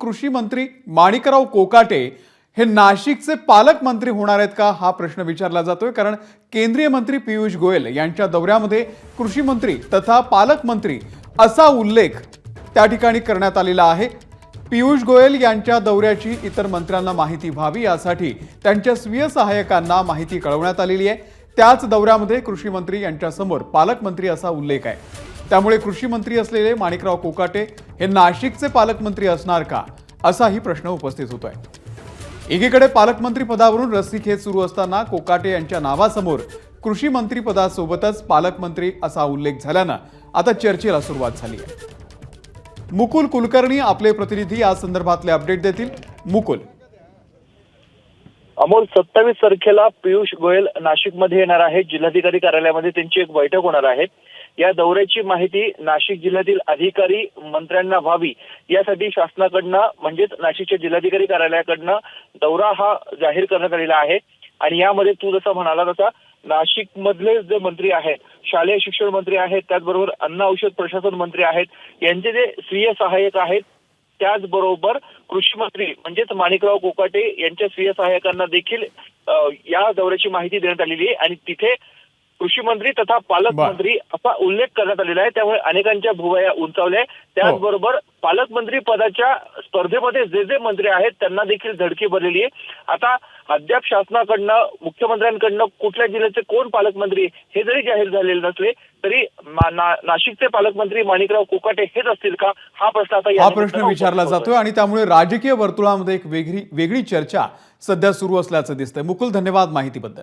कृषी मंत्री माणिकराव कोकाटे हे नाशिकचे पालकमंत्री होणार आहेत का? हा प्रश्न विचारला जातोय. कारण केंद्रीय मंत्री पियुष गोयल यांच्या दौऱ्यामध्ये कृषी मंत्री तथा पालकमंत्री असा उल्लेख त्या ठिकाणी करण्यात आलेला आहे. पियुष गोयल यांच्या दौऱ्याची इतर मंत्र्यांना माहिती व्हावी यासाठी त्यांच्या स्वीय सहाय्यकांना माहिती कळवण्यात आलेली आहे. त्याच दौऱ्यामध्ये कृषी मंत्री यांच्यासमोर पालकमंत्री असा उल्लेख आहे. त्यामुळे कृषी मंत्री असलेले माणिकराव कोकाटे हे नाशिकचे पालकमंत्री असणार का? असाही प्रश्न उपस्थित होतोय. एकीकडे पालकमंत्री पदावरून रस्सीखेच सुरू असताना कोकाटे यांच्या नावासमोर कृषी मंत्री पदासोबतच पालकमंत्री असा उल्लेख झाल्यानं आता चर्चेला सुरुवात झाली आहे. मुकुल कुलकर्णी आपले प्रतिनिधी या संदर्भातले अपडेट देतील. मुकुल. अमोल सत्तावीस तारखेला पियुष गोयल नाशिकमध्ये येणार आहेत. जिल्हाधिकारी कार्यालयामध्ये त्यांची एक बैठक होणार आहे. या दौऱ्याची माहिती नाशिक जिल्ह्यातील अधिकारी मंत्र्यांना व्हावी. यासाठी शासनाकडनं म्हणजेच नाशिकच्या जिल्हाधिकारी कार्यालयाकडनं दौरा हा जाहीर करण्यात आलेला आहे. आणि यामध्ये तू जसा म्हणाला तसा नाशिक मधले जे मंत्री आहेत शालेय शिक्षण मंत्री आहेत त्याचबरोबर अन्न औषध प्रशासन मंत्री आहेत यांचे जे स्वीय सहाय्यक आहेत त्याचबरोबर कृषी मंत्री म्हणजेच माणिकराव कोकाटे यांच्या स्वीय सहाय्यकांना देखील या दौऱ्याची माहिती देण्यात आलेली आहे. आणि तिथे कृषी मंत्री तथा पालकमंत्री असा उल्लेख करण्यात आलेला आहे. त्यामुळे अनेकांच्या भुवया उंचावल्या आहे. त्याचबरोबर पालकमंत्री पदाच्या स्पर्धेमध्ये जे जे मंत्री आहेत त्यांना देखील धडकी भरलेली आहे. आता अद्याप शासनाकडनं मुख्यमंत्र्यांकडनं कुठल्या जिल्ह्याचे कोण पालकमंत्री हे जरी जाहीर झालेले नसले तरी ना- नाशिकचे पालकमंत्री माणिकराव कोकाटे हेच असतील का? हा प्रश्न आता हा प्रश्न विचारला जातोय आणि त्यामुळे राजकीय वर्तुळामध्ये एक वेगळी वेगळी चर्चा सध्या सुरू असल्याचं दिसतंय. मुकुल धन्यवाद माहितीबद्दल.